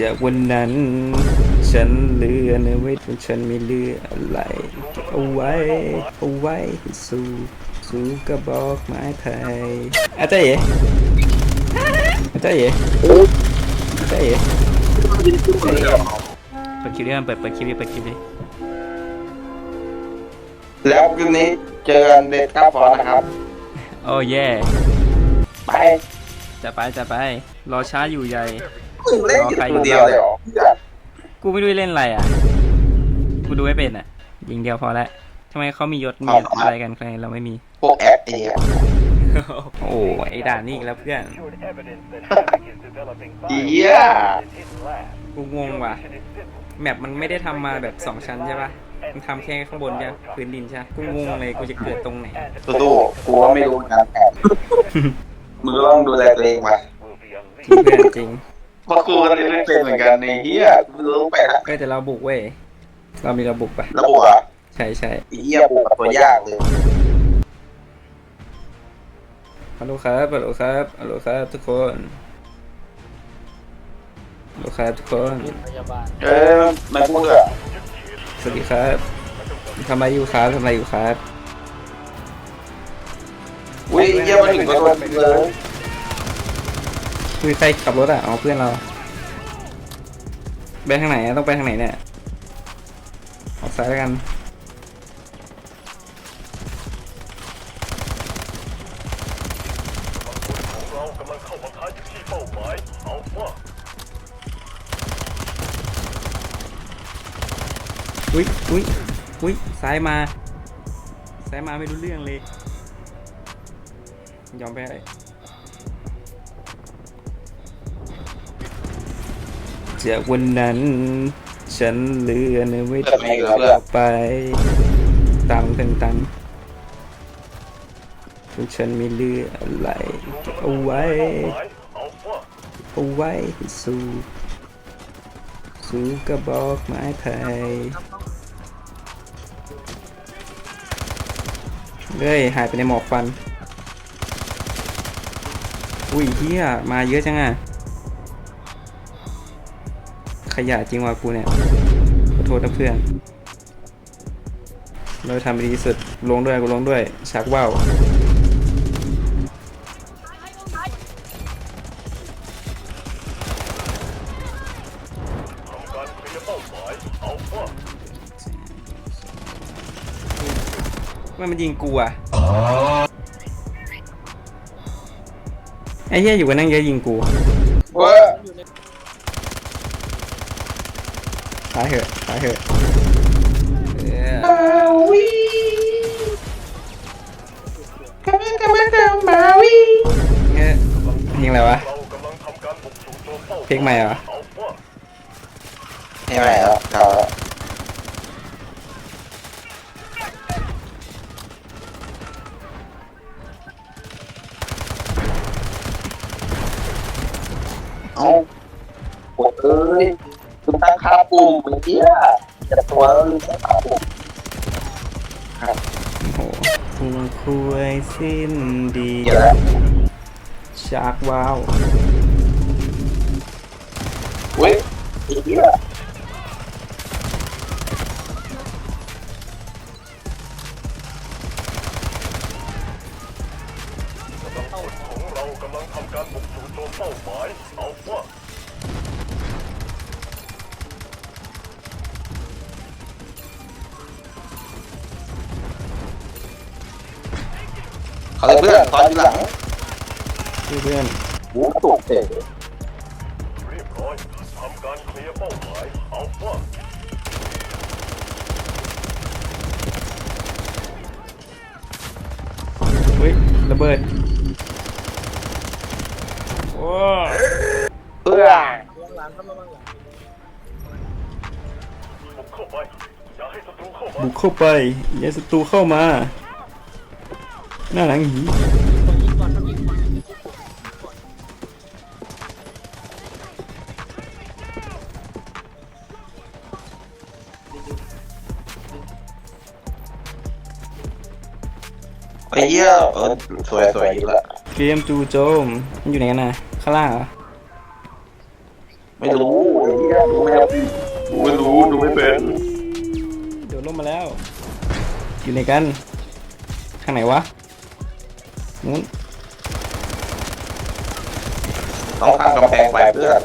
จากวันนั้น ฉันเหลือในเวทฉันไม่เหลืออะไรเก็บเอาไว้เอาไว้ให้สู้สู้กระบอกไม้ไผ่อาจารย์เอ๋อาจารย์เอ๋อาจารย์เอ๋เปิดคลิปดิมันเปิดเปิดคลิปดิเปิดคลิปดิแล้วคืนนี้เจอกันเด็ดก้าฟอนนะครับ โอ้แย่ไปจะไปจะไป รอช้าอยู่ใหญ่ มึงเล่นอยู่คนเดียวเลยเหรอกูไม่รู้จะเล่นอะไรอะ กูดูไม่เป็นอะ ยิงเดียวพอละทำไมเขามียศมีอะไรกันใครเราไม่มี พวกแอปไอ้เนี่ยโอ้ไอ้ด่านนี่อีกแล้วเพื่อนเหี้ยกูงงว่ะ แมปมันไม่ได้ทำมาแบบสองชั้นใช่ปะมันทำแค่ข้างบนใช่ปะพื้นดินใช่ปะกูงงเลยกูจะเกิดตรงไหนสู้ๆกูว่าไม่รู้เหมือนกันแอบมึงก็ต้องดูแลตัวเองมาจริงเพื่อนจริง เพราะกูก็เล่นไม่เป็นเหมือนกันในเฮียกูไม่รู้ไปละเออแต่เราบุกเว้ยเรามีเราบุกปะระบบอะใช่ใช่ไอ้เฮียบุกกับตัวยากเลยฮัลโหลครับฮัลโหลครับฮัลโหลครับทุกคนฮัลโหลครับทุกคนเอ้ยมันพูดอะสวัสดีครับทำอะไรอยู่ครับทำอะไรอยู่ครับอุ้ยไอ้เฮียมาถึงก็โดนเลย มีใครขับรถอะเอาเพื่อนเราไปทางไหนอะต้องไปทางไหนเนี่ยออกซ้ายแล้วกันอุ้ยอุ้ยอุ้ยซ้ายมาซ้ายมาไม่รู้เรื่องเลย ยอมไป จากวันนั้น ฉันเหลือในเวทเปิดเพลงแล้วเพื่อนไปตามกันตังจนฉันไม่เหลืออะไรเก็บเอาไว้ เอาไว้ให้สู้สู้กระบอกไม้ไผ่เฮ้ยหายไปในหมอกควัน อุ้ยเฮียมาเยอะจังอะ ขยะจริงว่ะกูเนี่ย ขอโทษนะเพื่อน เราทำดีที่สุด ลงด้วยกูลงด้วย ชักว่าวว่ามันยิงกูอะไอ้เหี้ยอยู่กันนั่งเยอะยิงกูายเหอะตายเหอะเออมาวิกำลังกำลังกำมาวิเงี้ยเพลงอะไรวะเพลงใหม่เหรอไม่ไหวแล้วเอาละเอาปวดเอ้ยคุณตั้งค่า ปุ่มเมื่อกี้อะจะตัวแล้วลืมตั้งค่าปุ่มโอ้โหคุณคุยสิ้นดีเดี๋ยวแล้วชักว้าวเว้ยไอ้เหี้ยเข ชื่อเพื่อนหมูตุกเตะเฮ้ยระเบิดโอ้เพื่อบุกเข้าไปอย่าศัตรูเข้ามาหน้าหลังหี ยเออสวยสวยอยู่ละเกมจูโจมมันอยู่ไหนกันนะข้างล่างเหรอไม่รู้หี้ยดูแมวดูไม่รู้ดูไม่เป็นเดี๋ยวลงมาแล้ว อยู่ในกันทางไหนวะนู้นต้องข้ามกำแพงไปเพื่อน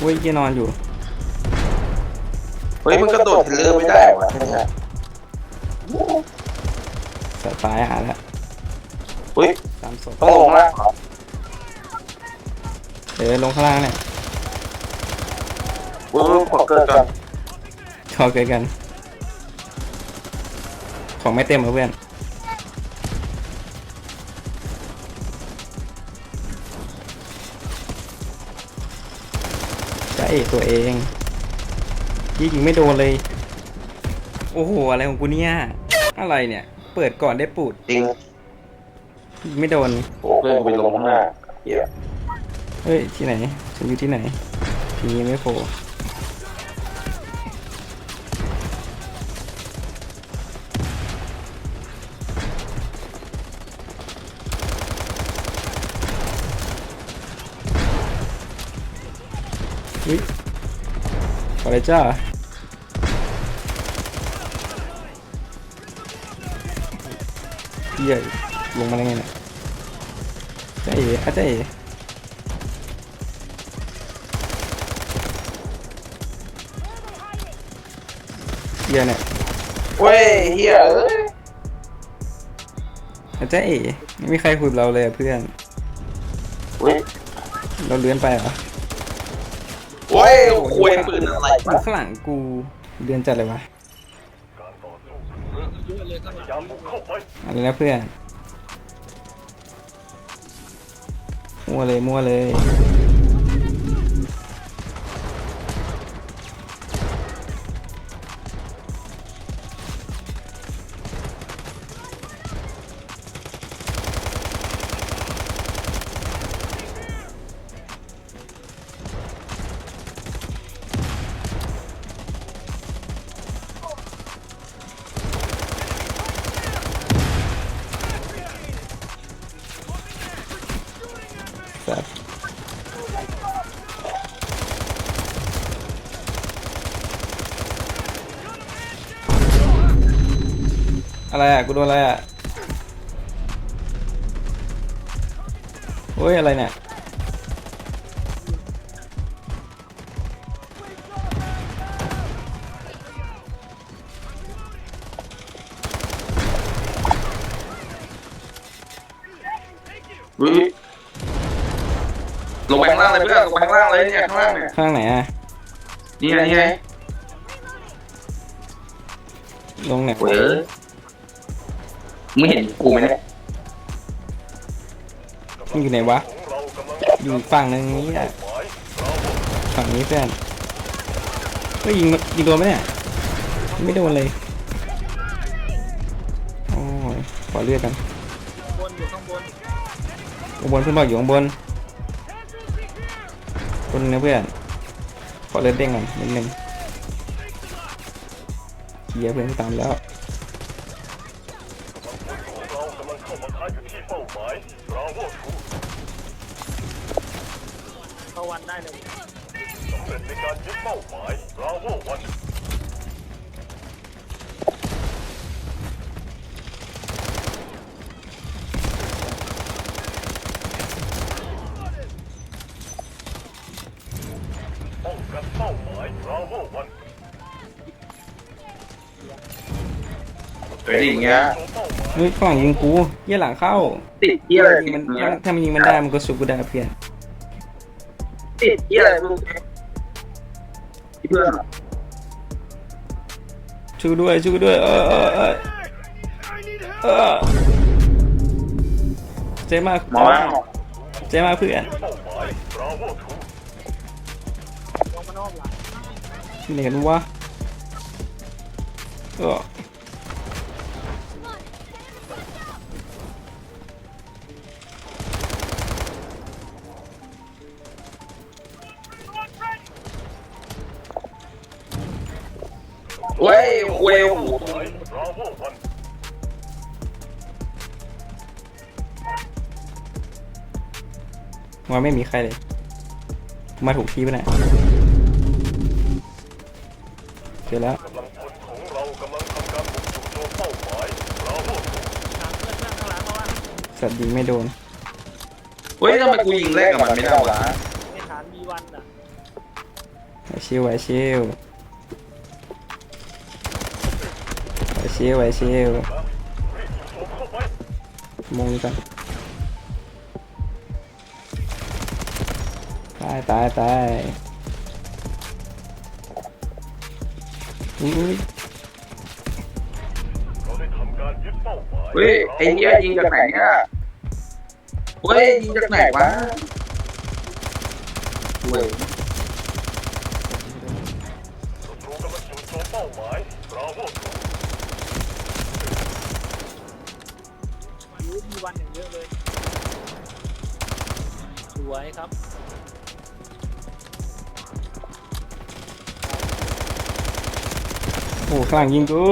อุ้ยยี่นอนอยู่ เฮ้ยมันกระโดดเทเลอร์ไม่ได้วะ สายฟ้าหาแล้วเฮ้ยตามศพต้องลงล่างเหรอเดี๋ยวลงข้างล่างเนี่ยเฮ้ยขอเกิดก่อนขอเกิดกัน ของไม่เต็มเหรอเพื่อนใช่ตัวเองยิงไม่โดนเลย โอ้โห อะไรของกูเนี่ย อะไรเนี่ย เปิดก่อนได้ปูด จริงยิงไม่โดน โอ้เพื่อนไปลงข้างหน้าเหี้ยเฮ้ย ที่ไหน ฉันอยู่ที่ไหน ทีนี้ไม่โผล่เฮ้ยขอเลยจ้า เหี้ยลงมาได้ไงเนี่ยเจ๊เอ๋อาเจ๊เอ๋เหี้ยเนี่ยเว้ยเฮียเอ้ยอาเจ๊เอ๋ไม่มีใครคุยกับเราเลยอะเพื่อน เว้ยเราเลื่อนไปเหรอเว้ยคุยปืนอะไรอยู่ข้างหลังกูเลื่อนจัดเลยวะ อะไรนะเพื่อน มั่วเลยมั่วเลย สัตว์อะไรอะกูโดนอะไรอะโอ้ยอะไรเนี่ยเฮ้ เลยเพื่อนลงไปข้างล่างเลยเนี่ยข้างล่างเนี่ยข้างไหนอะนี่ไงนี่ไงลงไหนเว้ยมึงเห็นกูไหมเนี่ยมันอยู่ไหนวะ อยู่อีกฝั่งหนึงนี้อะฝั่งนี้เพื่อนก็ยิงยิงโดนไหมเนี่ยไม่โดนเลยโอ้ยขอเลือดกันบนอยู่ข้างบนข้างบนเพื่อนบอกอยู่ข้างบน คนนะเพื่อนขอเลือดเด้งก่อนนิดนึงเกียร์เพื่อนตามแล้วเข้าวันได้เลยสำเร็จในการยึดเป้าหมายราโววัน อย่างเงี้ยเฮ้ยฝั่งยิงกูเยี่ยหลังเข้าติดเหี้ยอะไรยิงมันเนี่ยถ้ามันยิงมันได้มันก็สุกกูได้เพื่อนติดเหี้ยอะไรมึงเพื่อนช่วยด้วยช่วยด้วยเออเออเออเออเจ๊มากหมอนั่งเจ๊มากเพื่อนลงมานอกหลังที่ไหนกันวะเออ เว้ยคุยหูว่าไม่มีใครเลย มาถูกที่ปะเนี่ยเจอแล้วทางเพื่อนเพื่อนข้างหลังมาว่าสัตว์ยิงไม่โดน เฮ้ยทำไมกูยิงแรกกับมันไม่ได้วะในฐานมีวันอะไหวชิวไหวชิว ชิวไหวชิวมงกันตายตายตายอุ้ยเฮ้ยไอ้เหี้ยยิงจากไหนเนี่ยเฮ้ยยิงจากไหนวะเว้ย วยครับโอ้ข้างหลังยิงกู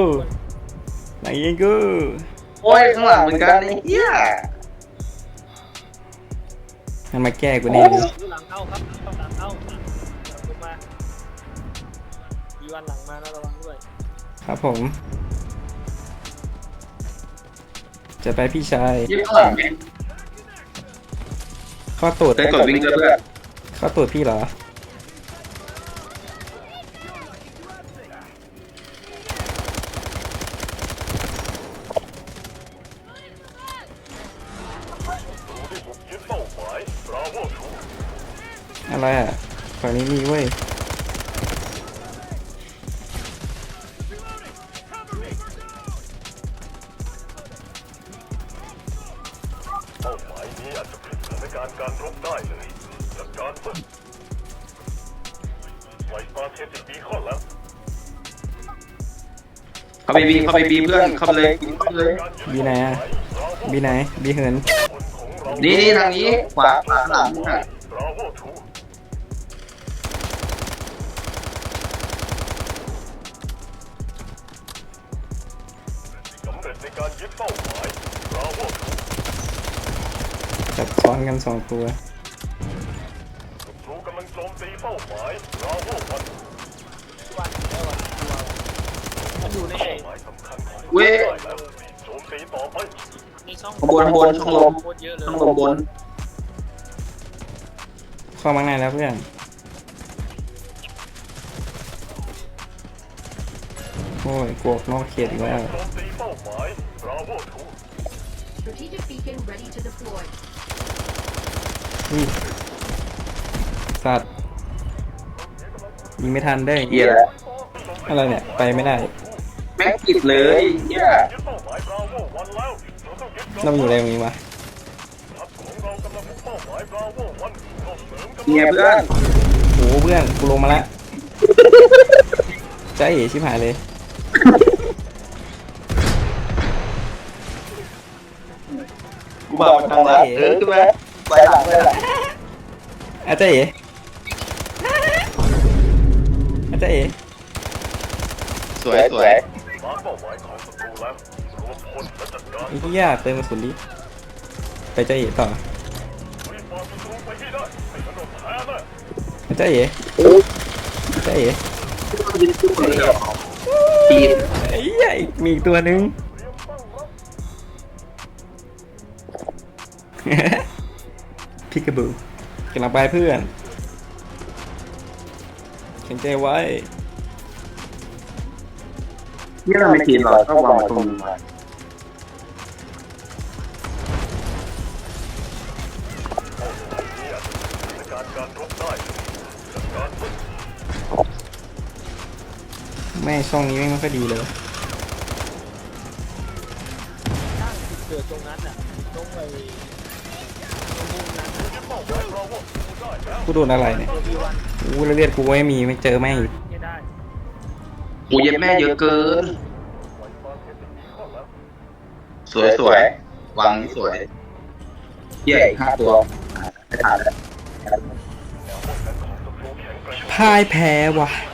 หลังยิงกูโอ้ยข้างหลังเหมือนกันไอ้เหี้ยมันมาแก้กูแน่เลยดูหลังเข้าครับเข้าหลังเข้าหลังลงมามีวันหลังมานะระวังด้วยครับผม จะไปพี่ชายยิงข้างหลัง เนี่ยข้อตูดได้กดวิ่งด้วยเพื่อนข้อตูดพี่เหรอ อะไรอะฝั่งนี้มีเว้ย เทติบีข้อแล้วเข้าไปบีเข้าไปบีเพื่อนเข้าไปเลยเข้าไปเลย บีไหนอะบีไหน บีเหินคนของเรานี่นี่ทางนี้ขวาขวาหลังอะบราโวทูสำเร็จในการยึดเป้าหมายบราโวทูจับซ้อนกันสองตัวศัต รูกำลังโจมตีเป้าหมายบราโววันวันแล้ววันตัวมันอยู่ในเป้าหมายสำคัญของเว้ยได้แล้วโจมตีต่อไปในช่องข้างบนข้างบนช่องลมโคตรเยอะเลยช่องลมบนเข้ามาข้างในแล้วเพื่อนโอ้ยกวกนอกเขตอีกแล้วโจมตีเป้าหมายบราโวทู Strategic beacon ready to deploy. อุ้ยสัตว์ยิงไม่ทันได้เหี้ยแล้วอะไรเนี่ย ไปไม่ได้แม่งปิดเลยเหี้ยยึดเป้าหมายบราโววันแล้วเราต้องยึดเรามาอยู่อะไรตรงนี้วะทัพของเรากำลังบุกเป้าหมายบราโววันเราเสริมกำลังเนี่ยเพื่อนโอ้เพื่อนกูลงมาละใจเอ๋ชิบหายเลยกูบอกทางละเออขึ้นมาไปหลังไปหลังอาจารย์เอ๋ จารย์เอ๋สวยสวยมาเป้าหมายของศัตรูแล้วรวมพลและจัดการไอ้ที่ยากเติมกระสุนดิไปอาจารย์เอ๋ต่อรีบพาศัตรูไปให้ได้ไม่งั้นเราแพ้แน่อาจารย์เอ๋อาจารย์เอ๋ปีนไอ้ใหญ่มีอีกตัวหนึ่งพิกาบูกำลังไปเพื่อนแข็งใจไว้นี่เราไม่ทีมหรอต้องวางตรงนี้มาในการการรบได้จัดการฝึกแม่ช่องนี้ไม่ค่อยดีเลยตั้งจุดเกิดตรงนั้นอะตรงไอ้ตรงมุมนั้นยึดเป้าหมายบราโวทูได้แล้ว กูโดนอะไรเนี่ยตัววีวันอู้แล้วเลือดกูไม่มีไม่เจอแม่งอีกไม่ได้กูเย็บแม่เยอะเกินไวสตาร์เทติบีข้อแล้วสวยสวยวางสวยเหี้ยอีกห้าตัวไม่ทันแล้วแนวป้องกันของศัตรูแข็งแกร่งพ่ายแพ้ว่ะไ